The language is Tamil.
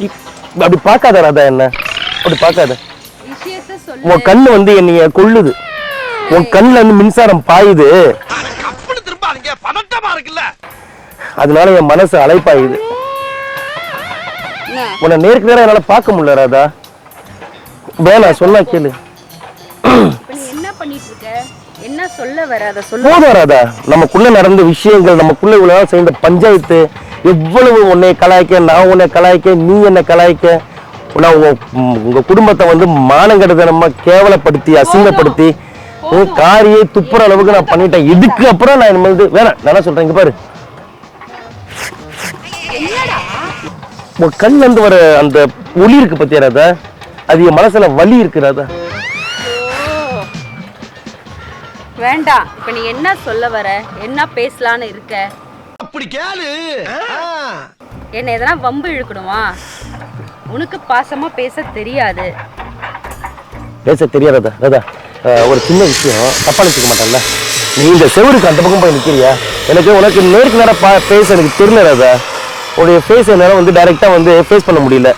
அப்படி பார்க்காத ராதா என்ன? அப்படி பார்க்காத. உன் கண்ணு வந்து என்னைய கொள்ளுது உன் கண்ணுல இருந்து மின்சாரம் பாயுது. அதனால என் மனசு அலைப்பாயுது. என்ன? உன்னை நேருக்கு நேரம் என்னால பார்க்க முடியல ராதா. வேணாம் சொன்னா கேளு. இப்ப நீ என்ன பண்ணிட்டு இருக்க என்ன சொல்ல வர? அத சொல்லு. போதும் ராதா. நமக்குள்ள நடந்த விஷயங்கள் நமக்குள்ள இவ்வளவு செய்த பஞ்சாயத்து எவ்வளவு உன்னை கலாய்க்க நான் உன்னை கலாய்க்க நீ என்ன கலாய்க்க நான் உங்க ம், உங்க குடும்பத்தை வந்து மானங்கெடுத்தனமா கேவலப்படுத்தி அசிங்கப்படுத்தி உன் காரியை துப்புற அளவுக்கு நான் பண்ணிட்டேன். இதுக்கு அப்புறம் நான் இனிமேல் இது- வேணாம். நான் என்ன சொல்றேன் இங்க பாரு. உன் கண்ணுல இருந்து வர அந்த ஒளி இருக்கு பத்தியா ராதா? அது என் மனசுல வலி இருக்கு ராதா. ஓ. வேண்டாம். இப்ப நீ என்ன சொல்ல வர? என்ன பேசலான்னு இருக்க? அப்படி கேளு. என்ன எதனா வம்பு இழுக்கணுமா? உனக்கு பாசமா பேச தெரியாது. பேச தெரியாதா ராதா. ஒரு சின்ன விஷயம். தப்பா நினைச்சுக்க மாட்டேன்ல. நீ இந்த செவருக்கு அந்த பக்கம் போய் நிற்கிறியா எனக்கு உனக்கு நேருக்கு நேரம் பா பேச எனக்கு தெரியல ராதா. உன்னுடைய ஃபேஸ் என்னால் வந்து டைரெக்டாக வந்து ஃபேஸ் பண்ண முடியல.